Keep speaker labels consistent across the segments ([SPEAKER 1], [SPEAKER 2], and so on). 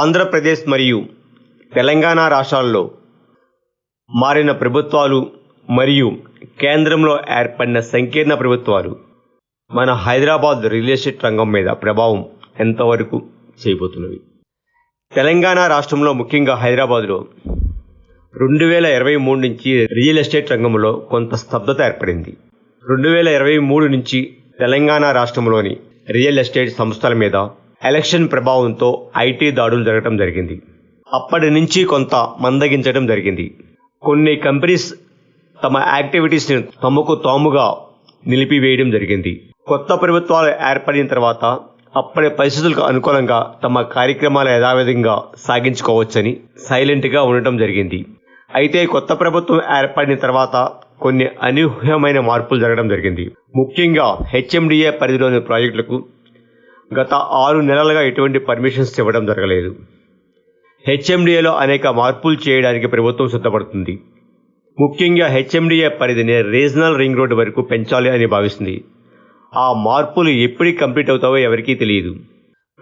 [SPEAKER 1] ఆంధ్రప్రదేశ్ మరియు తెలంగాణ రాష్ట్రాల్లో మారిన ప్రభుత్వాలు మరియు కేంద్రంలో ఏర్పడిన సంకీర్ణ ప్రభుత్వాలు మన హైదరాబాద్ రియల్ ఎస్టేట్ రంగం మీద ప్రభావం ఎంతవరకు చేయబోతున్నవి? తెలంగాణ రాష్ట్రంలో ముఖ్యంగా హైదరాబాద్లో రెండు వేల ఇరవై మూడు నుంచి రియల్ ఎస్టేట్ రంగంలో కొంత స్తబ్దత ఏర్పడింది. రెండు వేల ఇరవై మూడు నుంచి తెలంగాణ రాష్ట్రంలోని రియల్ ఎస్టేట్ సంస్థల మీద ఎలక్షన్ ప్రభావంతో ఐటీ దాడులు జరగడం జరిగింది. అప్పటి నుంచి కొంత మందగించడం జరిగింది. కొన్ని కంపెనీస్ తమ యాక్టివిటీస్ని తమకు తాముగా నిలిపివేయడం జరిగింది. కొత్త ప్రభుత్వాలు ఏర్పడిన తర్వాత అప్పటి పరిస్థితులకు అనుకూలంగా తమ కార్యక్రమాలు యథావిధంగా సాగించుకోవచ్చని సైలెంట్గా ఉండటం జరిగింది. అయితే కొత్త ప్రభుత్వం ఏర్పడిన తర్వాత కొన్ని అనూహ్యమైన మార్పులు జరగడం జరిగింది. ముఖ్యంగా హెచ్ఎండిఏ పరిధిలోని ప్రాజెక్టులకు గత ఆరు నెలలుగా ఎటువంటి పర్మిషన్స్ ఇవ్వడం జరగలేదు. హెచ్ఎండిఏలో అనేక మార్పులు చేయడానికి ప్రభుత్వం సిద్ధపడుతుంది. ముఖ్యంగా హెచ్ఎండిఏ పరిధిని రీజనల్ రింగ్ రోడ్డు వరకు పెంచాలి అని భావిస్తుంది. ఆ మార్పులు ఎప్పటికి కంప్లీట్ అవుతావో ఎవరికీ తెలియదు.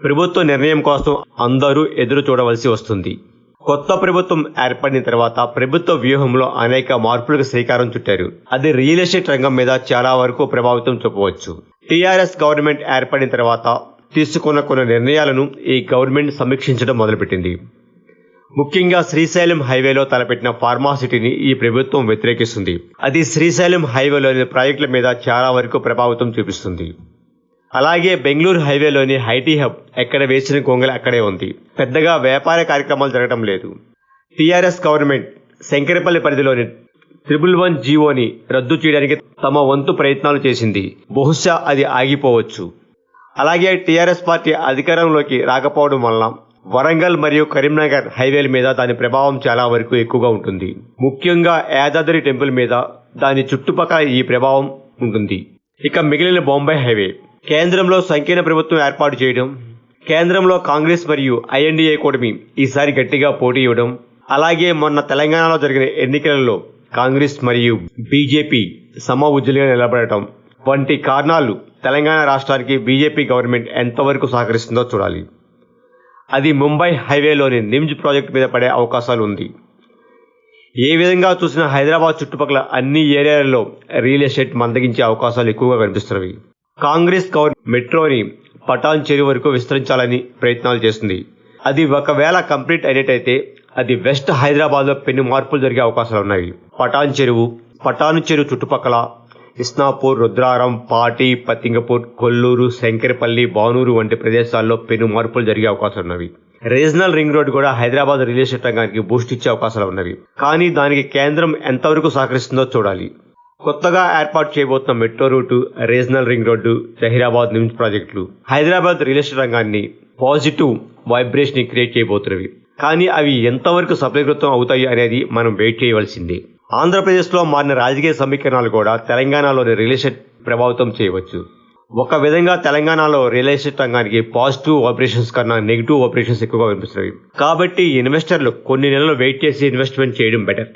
[SPEAKER 1] ప్రభుత్వ నిర్ణయం కోసం అందరూ ఎదురు చూడవలసి వస్తుంది. కొత్త ప్రభుత్వం ఏర్పడిన తర్వాత ప్రభుత్వ వ్యూహంలో అనేక మార్పులకు శ్రీకారం చుట్టారు. అది రియల్ ఎస్టేట్ రంగం మీద చాలా వరకు ప్రభావితం చూపవచ్చు. టీఆర్ఎస్ గవర్నమెంట్ ఏర్పడిన తర్వాత తీసుకున్న కొన్ని నిర్ణయాలను ఈ గవర్నమెంట్ సమీక్షించడం మొదలుపెట్టింది. ముఖ్యంగా శ్రీశైలం హైవేలో తలపెట్టిన ఫార్మాసిటీని ఈ ప్రభుత్వం వ్యతిరేకిస్తుంది. అది శ్రీశైలం హైవేలోని ప్రాజెక్టుల మీద చాలా వరకు ప్రభావితం చూపిస్తుంది. అలాగే బెంగళూరు హైవేలోని హైటీ హబ్ ఎక్కడ వేసిన గొంగలి అక్కడే ఉంది. పెద్దగా వ్యాపార కార్యక్రమాలు జరగడం లేదు. టీఆర్ఎస్ గవర్నమెంట్ శంకరపల్లి పరిధిలోని త్రిబుల్ వన్ జీవోని రద్దు చేయడానికి తమ వంతు ప్రయత్నాలు చేసింది. బహుశా అది ఆగిపోవచ్చు. అలాగే టీఆర్ఎస్ పార్టీ అధికారంలోకి రాకపోవడం వలన వరంగల్ మరియు కరీంనగర్ హైవేల మీద దాని ప్రభావం చాలా వరకు ఎక్కువగా ఉంటుంది. ముఖ్యంగా యాదాద్రి టెంపుల్ మీద దాని చుట్టుపక్కల ఈ ప్రభావం ఉంటుంది. ఇక మిగిలిన బొంబాయి హైవే. కేంద్రంలో సంకీర్ణ ప్రభుత్వం ఏర్పాటు చేయడం కేంద్రంలో కాంగ్రెస్ మరియు ఐఎన్డీఏ కూటమి ఈసారి గట్టిగా పోటీ ఇవ్వడం అలాగే మొన్న తెలంగాణలో జరిగిన ఎన్నికలలో కాంగ్రెస్ మరియు బీజేపీ సమ నిలబడటం వంటి కారణాలు తెలంగాణ రాష్ట్రానికి బీజేపీ గవర్నమెంట్ ఎంతవరకు సహకరిస్తుందో చూడాలి. అది ముంబై హైవేలోని నిమ్జ్ ప్రాజెక్టు మీద పడే అవకాశాలు ఉంది. ఏ విధంగా చూసినా హైదరాబాద్ చుట్టుపక్కల అన్ని ఏరియాలలో రియల్ ఎస్టేట్ మందగించే అవకాశాలు ఎక్కువగా కనిపిస్తున్నవి. కాంగ్రెస్ గవర్నమెంట్ మెట్రోని పటాన్ చెరువు వరకు విస్తరించాలని ప్రయత్నాలు చేస్తుంది. అది ఒకవేళ కంప్లీట్ అయినట్టయితే అది వెస్ట్ హైదరాబాద్లో పెను మార్పులు జరిగే అవకాశాలు ఉన్నాయి. పటాన్ చెరువు పటాను చెరువు చుట్టుపక్కల ఇస్నాపూర్ రుద్రారం పాటి పతింగపూర్ కొల్లూరు శంకరపల్లి బానూరు వంటి ప్రదేశాల్లో పెను మార్పులు జరిగే అవకాశాలు ఉన్నవి. రీజనల్ రింగ్ రోడ్ కూడా హైదరాబాద్ రియల్ ఎస్టేట్ రంగానికి బూస్ట్ ఇచ్చే అవకాశాలు ఉన్నవి. కానీ దానికి కేంద్రం ఎంతవరకు సహకరిస్తుందో చూడాలి. కొత్తగా ఏర్పాటు చేయబోతున్న metro route regional ring road Zaheerabad NIMZ ప్రాజెక్టులు. హైదరాబాద్ రియల్ ఎస్టేట్ రంగాన్ని పాజిటివ్ వైబ్రేషన్ క్రియేట్ చేయబోతున్నవి. కానీ అవి ఎంతవరకు సఫలీకృతం అవుతాయి అనేది మనం వెయిట్ చేయవలసిందే. ఆంధ్రప్రదేశ్లో మారిన రాజకీయ సమీకరణాలు కూడా తెలంగాణలోని రియల్ ఎస్టేట్ ప్రభావితం చేయవచ్చు. ఒక విధంగా తెలంగాణలో రియల్ ఎస్టేట్ రంగానికి పాజిటివ్ ఆపరేషన్స్ కన్నా నెగిటివ్ ఆపరేషన్స్ ఎక్కువగా కనిపిస్తున్నాయి. కాబట్టి ఇన్వెస్టర్లు కొన్ని నెలలు వెయిట్ చేసి ఇన్వెస్ట్మెంట్ చేయడం బెటర్.